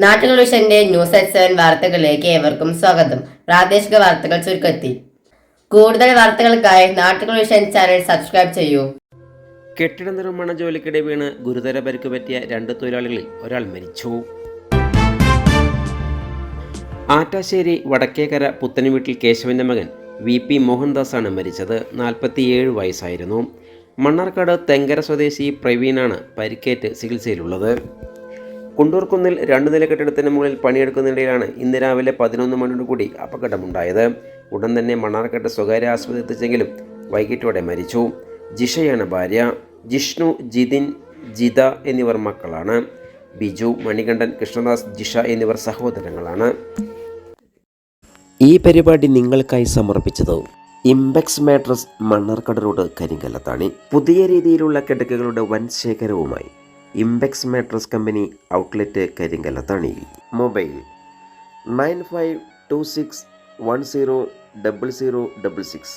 നാട്ടുകൾ വിഷന്റെ news at seven വാർത്തകളിലേക്ക് ഏവർക്കും സ്വാഗതം. പ്രാദേശിക വാർത്തകൾ ചുരുക്കത്തിൽ കൂടുതൽ വാർത്തകൾക്കായി നാട്ടുകൾ ചാനൽ സബ്സ്ക്രൈബ് ചെയ്യൂ. കെട്ടിട നിർമ്മാണ ജോലിക്കിടെ വീണ് ഗുരുതര പരിക്ക് പറ്റിയ രണ്ട് തൊഴിലാളികളിൽ ഒരാൾ മരിച്ചു. ആറ്റാശ്ശേരി വടക്കേക്കര പുത്തൻവീട്ടിൽ കേശവന്റെ മകൻ വി പി മോഹൻദാസാണ് മരിച്ചത്. നാൽപ്പത്തിയേഴ് വയസ്സായിരുന്നു. മണ്ണാർക്കാട് തെങ്കര സ്വദേശി പ്രവീണാണ് പരിക്കേറ്റ് ചികിത്സയിലുള്ളത്. കുണ്ടൂർക്കുന്നിൽ രണ്ട് നില കെട്ടിടത്തിന് മുകളിൽ പണിയെടുക്കുന്നതിനിടയിലാണ് ഇന്ന് രാവിലെ പതിനൊന്ന് മണിയോട് കൂടി അപകടമുണ്ടായത്. ഉടൻ തന്നെ മണ്ണാർക്കാട്ട് സ്വകാര്യ ആശുപത്രി എത്തിച്ചെങ്കിലും വൈകിട്ടോടെ മരിച്ചു. ജിഷയാണ് ഭാര്യ. ജിഷ്ണു ജിതിൻ ജിത എന്നിവർ മക്കളാണ്. ബിജു മണികണ്ഠൻ കൃഷ്ണദാസ് ജിഷ എന്നിവർ സഹോദരങ്ങളാണ്. ഈ പരിപാടി നിങ്ങൾക്കായി സമർപ്പിച്ചത് ഇംബെക്സ് മാട്രസ് മണ്ണാർക്കട റോഡ് കരിങ്കല്ലത്താണി. പുതിയ രീതിയിലുള്ള കിടക്കകളുടെ വൻ ശേഖരവുമായി ഇംബെക്സ് mattress company outlet Karinkallathani mobile nine five two six one zero double zero double six.